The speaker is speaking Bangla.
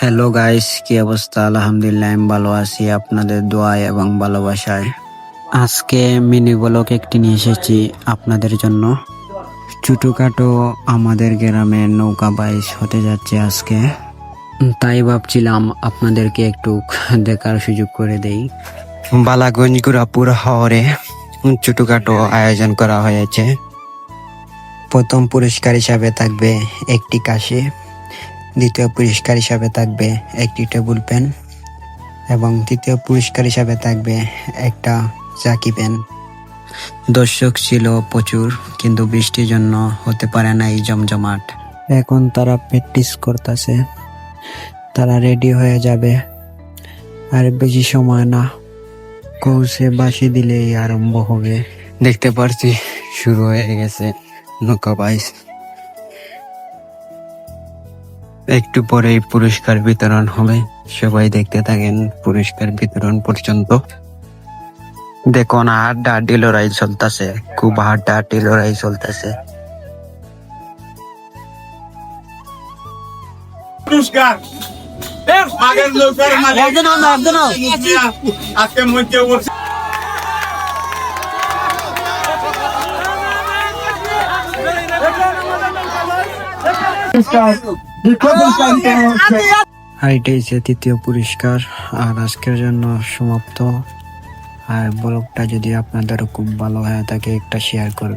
হ্যালো গাইস কি অবস্থা? আলহামদুলিল্লাহ, আমি ভালো আছি। আপনাদের দোয়ায় এবং ভালোবাসায়। আজকে মিনি ব্লক একটি নিয়ে এসেছি আপনাদের জন্য। ছোটোখাটো আমাদের গ্রামে নৌকা বাইশ হতে যাচ্ছে আজকে। তাই ভাবছিলাম আপনাদেরকে একটু দেখার সুযোগ করে দেই। বালাগঞ্জ গুরাপুর হাওরে ছোটোখাটো আয়োজন করা হয়েছে। প্রথম পুরস্কার হিসাবে থাকবে একটি কাশি। দ্বিতীয় পুরস্কার হিসাবে থাকবে একটি টেবিল পেন এবং তৃতীয় পুরস্কার হিসাবে থাকবে একটা চাকি পেন। দর্শক ছিল প্রচুর, কিন্তু বৃষ্টির জন্য হতে পারে না এই জমজমাট। এখন তারা প্র্যাকটিস করতেছে। তারা রেডি হয়ে যাবে। আর বেশি সময় না, কৌশে বাসি দিলেই আরম্ভ হবে। দেখতে পারছি, শুরু হয়ে গেছে। নৌকা বাইস একটু পরেই পুরস্কার বিতরণ হবে। সবাই দেখতে থাকেন পুরস্কার বিতরণ পর্যন্ত। দেখুন হাড্ডা হাড্ডি লড়াই চলতেছে। খুব হাড্ডা হাড্ডি লড়াই চলতেছে। পুরস্কার। আজকে মধ্যে আর এটাই তৃতীয় পুরস্কার আর আজকের জন্য সমাপ্ত। আর ব্লগটা যদি আপনাদের খুব ভালো হয়ে থাকে, একটা শেয়ার করবেন।